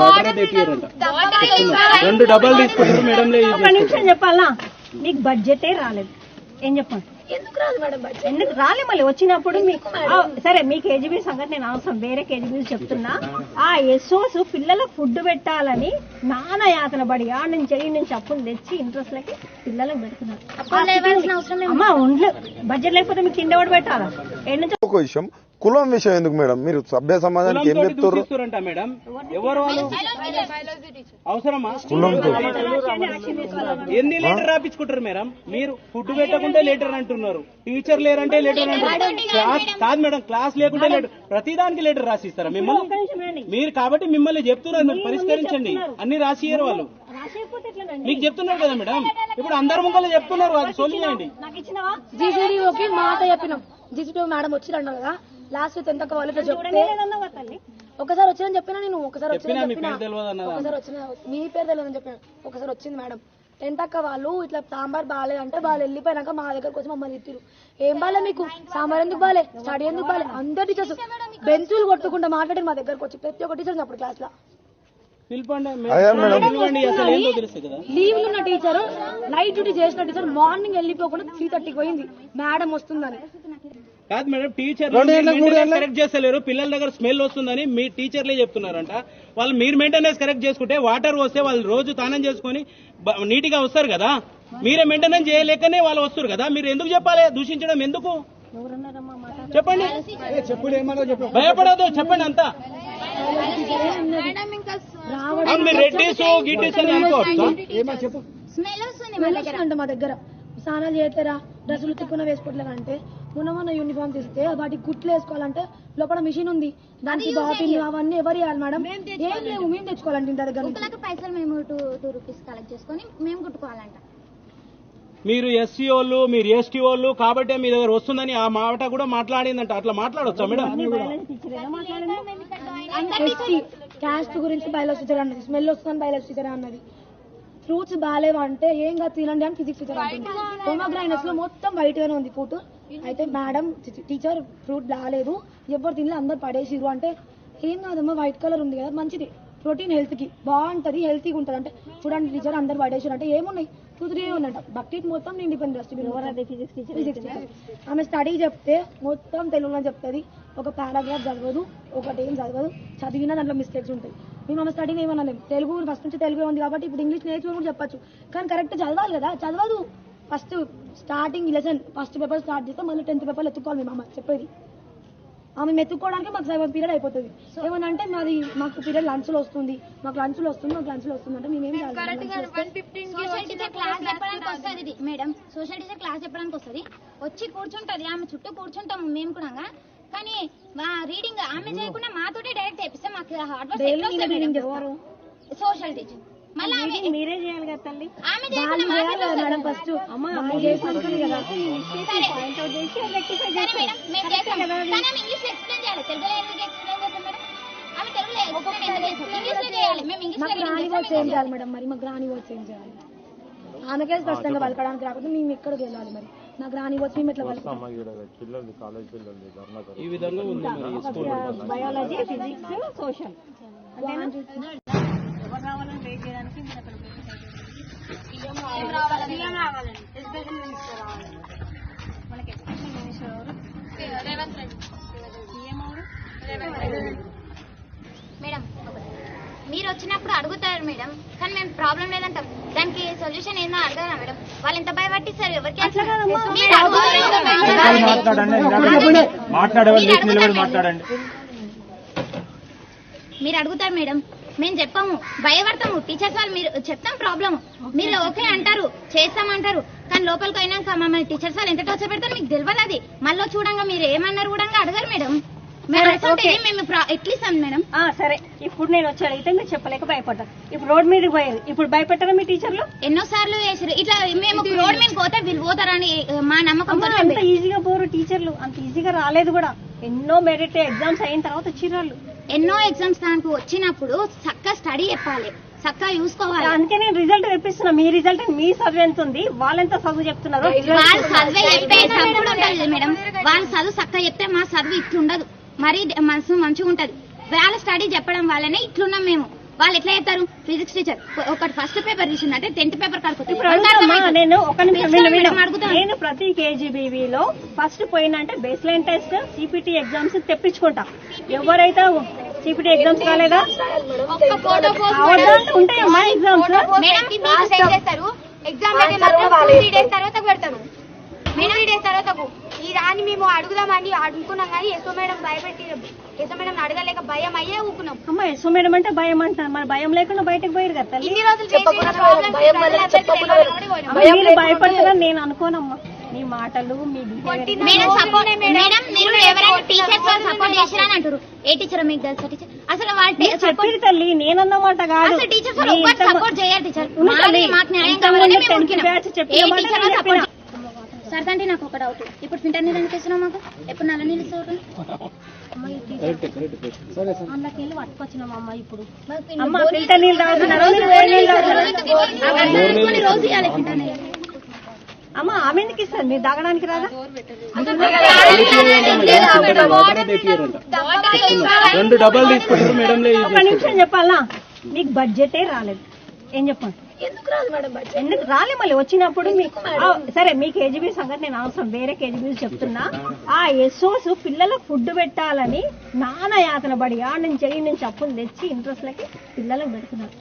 Water తెప్పియారంట రెండు డబ్బాలు తీసుకుంటారు యూజ్ ఒక నిమిషం చెప్పాలా? నీకు బడ్జెటే రాలేదు. ఏం చెప్పండి ఎందుకు రాదు మేడం బడ్జెట్ ఎందుకు రాలే మళ్ళీ? వచ్చినప్పుడు మీకు సరే మీ కేజీబీ సంగతి నేను అవసరం వేరే కేజీబీ చెప్తున్నా. ఆ ఎస్ఓస్ పిల్లలకు ఫుడ్ పెట్టాలని నానా యాతన పడి ఆ నుంచి ఈ నుంచి అప్పులు తెచ్చి ఇంట్రెస్ట్ లకి పిల్లలకు పెడుతున్నారు. లేవాల్సిన అవసరం అమ్మా ఉండ్లు. బడ్జెట్ లేకపోతే మీకు కింద ఎవడు పెట్టాలా? నుంచి ఒక విషయం కులం విషయం ఎందుకు మేడం? మీరు సభ్య సమాజానికి ఏం చెప్తారు దూషిస్తారంట మేడం. ఎవరు వాళ్ళు? అవసరమా? ఎన్ని లీటర్ రాపించుకుంటారు మేడం? మీరు ఫుడ్ పెట్టకుంటే లీటర్ అంటున్నారు. టీచర్ లేరంటే లీటర్ అంటున్నారు. క్లాస్ కాదు మేడం క్లాస్ లేకుంటే లీటర్ ప్రతిదానికి లీటర్ రాసిస్తారా మిమ్మల్ని. మీరు కాబట్టి మిమ్మల్ని చెప్తున్నారు పరిష్కరించండి. అన్ని రాసియ్యారు వాళ్ళు. మీకు చెప్తున్నారు కదా మేడం. ఇప్పుడు అందరు ముంగలు చెప్తున్నారు అది నాకు ఇచ్చినావా జీసీడీఓకి మాట చెప్పినాం. జీసీడీఓ మేడం వచ్చిరన్నారు కదా? లాస్ట్ టెన్త్ అక్క వాళ్ళు ఇట్లా చెప్తే ఒకసారి వచ్చిందని చెప్పినా నేను ఒకసారి చెప్పినా అన్నదా? ఒకసారి వచ్చిన మీ పేరు తెలియదని చెప్పిన. ఒకసారి వచ్చింది మేడం టెన్త్ అక్క వాళ్ళు? ఇట్లా సాంబార్ బాగాలేదంటే వాళ్ళు వెళ్ళిపోయినాక మా దగ్గరకు వచ్చి మమ్మల్ని తిట్టిరు ఏం బాలే మీకు? సాంబార్ ఎందుకు బాలే? స్టడీ ఎందుకు బాలే? అందరు టీచర్స్ బెంచులు కొట్టుకుంటా మాట్లాడారు మా దగ్గరకు వచ్చి. ప్రతి ఒక్క టీచర్ అప్పుడు క్లాస్లో. లీవ్ ఉన్న టీచర్ నైట్ డ్యూటీ చేసిన టీచర్ మార్నింగ్ వెళ్ళిపోకుండా త్రీ థర్టీకి పోయింది. మేడం వస్తుందని. కాదు మేడం టీచర్ కరెక్ట్ చేస్తలేరు. పిల్లల దగ్గర స్మెల్ వస్తుందని మీ టీచర్లే చెప్తున్నారంట. వాళ్ళు మీరు మెయింటెనెన్స్ కరెక్ట్ చేసుకుంటే వాటర్ వస్తే వాళ్ళు రోజు స్నానం చేసుకుని నీట్గా వస్తారు కదా. మీరే మెయింటెనెన్స్ చేయలేకనే వాళ్ళు వస్తారు కదా. మీరు ఎందుకు చెప్పాలి? దూషించడం ఎందుకు? చెప్పండి. భయపడదు చెప్పండి అంతా. మీరు రెడ్డిస్ గిడ్డిస్ అని అనుకోవచ్చు? స్మెల్ వస్తుందంట మా దగ్గర. స్నానాలు చేస్తారా డ్రెస్సులు తిక్కున వేసుకోవట్లేదు అంటే? మొన్న మొన్న యూనిఫామ్ తీస్తే వాటికి కుట్లు వేసుకోవాలంటే లోపల మిషన్ ఉంది. దానికి బాటిల్ అవన్నీ ఎవరు ఇవ్వాలి మేడం? ఏం లేవు మేము తెచ్చుకోవాలంటే ఇంటి దగ్గర పైసలు మేము టూ టూ రూపీస్ కలెక్ట్ చేసుకొని మేము కుట్టుకోవాలంట. మీరు ఎస్సీ వాళ్ళు మీరు ఎస్టీ వాళ్ళు కాబట్టి మీ దగ్గర వస్తుందని ఆ మాట కూడా మాట్లాడిందంట. అట్లా మాట్లాడొచ్చా మేడం? క్యాస్ట్ గురించి బయాలజీ టీచర్ అన్నది స్మెల్ వస్తుందని బయాలజీ టీచర్ అన్నది. ఫ్రూట్స్ బాగాలేవు అంటే ఏం కాదు తినండి అని ఫిజిక్స్ టీచర్ అంటుంది హోమోగ్రైనస్లో మొత్తం వైట్ గానే ఉంది ఫ్రూట్ అయితే మేడం టీచర్ ఫ్రూట్ బాగాలేదు ఎవరు తినలే అందరు పడేసిరు అంటే ఏం కాదమ్మా వైట్ కలర్ ఉంది కదా మంచిది. ప్రోటీన్ హెల్త్కి బాగుంటది హెల్తీగా ఉంటది. అంటే చూడండి టీచర్ అందరు పడేసారు అంటే ఏమున్నాయి? టూ త్రీ ఉన్నట బకెట్ మొత్తం నిండిపోయింది డస్ట్బిన్ ఎవరది ఫిజిక్స్ టీచర్ ఫిజిక్స్ టీచర్ ఆమె స్టడీ చెప్తే మొత్తం తెలుగులో చెప్తుంది. ఒక పారాగ్రాఫ్ చదవదు ఒకటి ఏం చదవదు. చదివినా దాంట్లో మిస్టేక్స్ ఉంటాయి. మేము ఆమె స్టడీ ఏమనలేము తెలుగు ఫస్ట్ నుంచి తెలుగు ఉంది కాబట్టి ఇప్పుడు ఇంగ్లీష్ నేర్చుకుని కూడా చెప్పచ్చు. కానీ కరెక్ట్ చదవాలి కదా చదవదు. First starting lesson first paper start చేస్తే మళ్ళీ టెన్త్ పేపర్ ఎత్తుకోవాలి మేము అమ్మ చెప్పేది. ఆమె మెత్తుకోవడానికి మాకు సెవెన్ పీరియడ్ అయిపోతుంది. ఏమనంటే మాది మాకు పీరియడ్ లంచ్లో వస్తుంది. మాకు లంచ్లో వస్తుంది మాకు లంచ్లో వస్తుంది అంటే మేము ఏం చేయాలి సోషల్ టీచర్ క్లాస్ చెప్పడానికి వస్తుంది మేడం. సోషల్ టీచర్ క్లాస్ చెప్పడానికి వస్తుంది. వచ్చి కూర్చుంటది ఆమె చుట్టూ కూర్చుంటాము మేము కూడా కానీ రీడింగ్ ఆమె చేయకుండా మాతోటే డైరెక్ట్ చేపిస్తే మాకు హార్డ్ వర్క్ సోషల్ టీచర్ మీరే చేయాలి కదా తల్లి. ఆమె వాళ్ళు చేయకుండా చేయాలి కదా మేడం ఫస్ట్. వాళ్ళు చేసినాకనే కదా. పాయింట్ అవుట్ చేసి రెక్టిఫై ఆమె చేయాలి. మేడం? ఆమె మరి మాకు రాని వర్డ్స్ ఏం చేయాలి? ఆమెకే స్పష్టంగా పలకడానికి రాకపోతే మేము ఎక్కడికి వెళ్ళాలి మరి? నాకు రాని వర్డ్స్ మేము ఎట్లా పలుకుతాం? ఈ విధంగా ఉంది మరి ఈ స్కూల్. బయాలజీ ఫిజిక్స్ సోషల్ రావాలని వెయిట్ చేయడానికి మీరు అక్కడ సీఎం రావాలండి ఎడ్యుకేషన్ మినిస్టర్ రావాలండి మనకి ఎడ్యుకేషన్ మినిస్టర్ ఎవరు? సీఎం ఎవరు? మేడం మీరు వచ్చినప్పుడు అడుగుతారు మేడం కానీ మేము ప్రాబ్లం లేదంటాం. దానికి సొల్యూషన్ ఏందో అడగదా మేడం? వాళ్ళు ఎంత భయపట్టిస్తారు? ఎవరికి మాట్లాడండి. మీరు అడుగుతారు మేడం. మేము చెప్పాము భయపడతాము. టీచర్స్ వాళ్ళు మీరు చెప్తాం ప్రాబ్లమ్. మీరు ఓకే అంటారు చేస్తామంటారు. కానీ లోపలికి అయినాక మమ్మల్ని టీచర్స్ వాళ్ళు ఎంత టార్చర్ పెడతారు మీకు తెలియదు అది. మళ్ళీ చూడంగా మీరు ఏమన్నారు కూడా అడగారు మేడం. సరే, ఇప్పుడు నేను వచ్చి అడిగితే మీరు చెప్పలేక భయపడ్డారు ఇప్పుడు రోడ్ మీదకి పోయారు. ఇప్పుడు భయపెట్టారా మీ టీచర్లు? ఎన్నో సార్లు చేసారు ఇట్లా మేము రోడ్ మీద పోతే వీళ్ళు పోతారని మా నమ్మకంతో అమ్మా, అంత ఈజీగా పోరు టీచర్లు. అంత ఈజీగా రాలేదు కూడా. ఎన్నో మెరిట్ ఎగ్జామ్స్ అయిన తర్వాత వచ్చిర్రు ఎన్నో ఎగ్జామ్స్ దానికి వచ్చినప్పుడు చక్కగా స్టడీ చెప్పాలి. చక్కగా చూసుకోవాలి. అందుకే నేను రిజల్ట్ తెప్పిస్తున్నా. మీ రిజల్ట్ మీ చదువు ఎంత ఉంది? వాళ్ళెంత చదువు చెప్తున్నారు? వాళ్ళు చెప్పే మేడం. వాళ్ళు చదువు చక్కగా చెప్తే మా చదువు ఇట్లుండదు. మరీ మనసు మంచిగా ఉంటది. వాళ్ళ స్టడీ చెప్పడం వల్లనే ఇట్లున్నాం మేము. వాళ్ళు ఎట్లా చెప్తారు? Physics teacher. ఒకటి ఫస్ట్ పేపర్ తీసింది అంటే టెన్త్ పేపర్ నేను ప్రతి కేజీబీవీ లో first పోయినంటే base line test CPT exams తెప్పించుకుంటా. ఎవరైతే సిపిటి ఎగ్జామ్స్ కాలేదా ఒక్క ఫోటో అవదా ఉంటాయి మా ఎగ్జామ్స్ ఎగ్జామ్ డేస్ తర్వాత పెడతారు మేడం త్రీ డేస్ తర్వాత ఈ దాన్ని మేము అడుగుదామని అనుకున్నాం కానీ ఎస్ఓ మేడం భయపెట్టి ఎస్ఓ మేడం అడగలేక భయం అయ్యే ఊకున్నాం అమ్మ ఎస్ఓ మేడం అంటే భయం అంట మన భయం లేకుండా బయటకు పోయారు కదా తల్లి. ఇన్ని రోజులు మీరు భయపడుతున్నారని నేను అనుకోనమ్మా. మాటలు మీ behavior మేడం సపోర్ట్ మేడం మీరు ఎవరైనా టీచర్స్ వాళ్ళు సపోర్ట్ చేసిరని అంటారు ఏ టీచర్ మీకు తెలుసా టీచర్ అసలు వాళ్ళ తల్లి కాదు. అసలు టీచర్స్ ఒక్కటి సపోర్ట్ చేయరు టీచర్. మాకు న్యాయం కావాలని మేము ఏ మాట టీచర్ నేను సపోర్ట్ చెప్పిన. సార్ అంటే నాకు ఒక డౌట్ ఇప్పుడు ఫిల్టర్ నీళ్ళు ఎందుకు ఇస్తున్నావు మాకు? ఎప్పుడు నల్ల నీళ్ళు ఇస్తావు? అందులోకి వెళ్ళి పట్టుకొచ్చినాం అమ్మ ఇప్పుడు. అమ్మ ఫిల్టర్ నీళ్ళు రోజు ఇవ్వాలి ఫిల్టర్ నీళ్ళు. అమ్మ ఆమె ఎందుకు ఇస్తారు మీరు తాగడానికి రాదా? రెండు డబ్బాలు తీసుకుంటారు మేడం ఒక నిమిషం చెప్పాలా? మీకు బడ్జెటే రాలేదు. ఏం చెప్పండి? ఎందుకు రాదు మేడం ఎందుకు రాలే మళ్ళీ వచ్చినప్పుడు మీకు సరే మీ కేజీబీ సంగతి నేను అవసరం వేరే కేజీబీ చెప్తున్నా. ఆ ఎస్ఓస్ పిల్లలకు ఫుడ్ పెట్టాలని నానా యాతన పడి ఆ నుంచి ఈ నుంచి అప్పులు తెచ్చి ఇంట్రెస్ట్ లకి పిల్లలకు పెడుతున్నారు.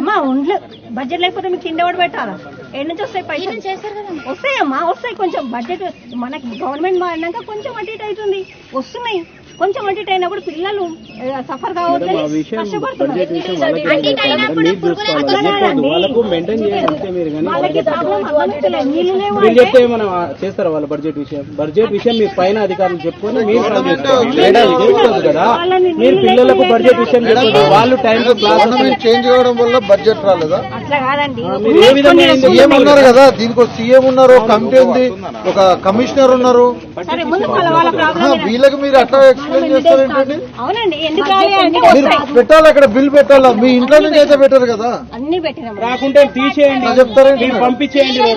అమ్మా ఉండ్లు. బడ్జెట్ లేకపోతే మీకు తిండి ఎవడు పెట్టాలా? ఏడు నుంచి వస్తాయి పైసలు? వస్తాయమ్మా వస్తాయి కొంచెం. బడ్జెట్ మనకి గవర్నమెంట్ మారినాక కొంచెం అటు ఇటు అవుతుంది. వస్తున్నాయి. కొంచెం అటు ఇటు అయినప్పుడు పిల్లలు సఫర్ కావద్దని చేస్తారా వాళ్ళ బడ్జెట్ విషయం? బడ్జెట్ విషయం మీ పైన అధికారులు చెప్పుకొని మీరు కదా మీరు పిల్లలకు బడ్జెట్ విషయం వాళ్ళు టైం చేంజ్ కావడం వల్ల బడ్జెట్ రాలేదా? అట్లా కాదండి. మీరు ఏ విధంగా ఎందుకు సీఎం ఉన్నారు కదా దీనికి ఒక సీఎం ఉన్నారు ఒక కమిటీ ఉంది ఒక కమిషనర్ ఉన్నారు. సరే ముందు వాళ్ళ వాళ్ళ ఆహా, ప్రాబ్లం వీళ్ళకి మీరు అట్లా అవునండి ఎందుకు. పెట్టాలి అక్కడ బిల్ పెట్టాలా. మీ ఇంట్లో నుంచి అయితే పెట్టారు కదా? అన్ని పెట్టినాం రాకుంటే తీసేయండి అట్లా చెప్తారేంటి మీరు పంపించేయండి.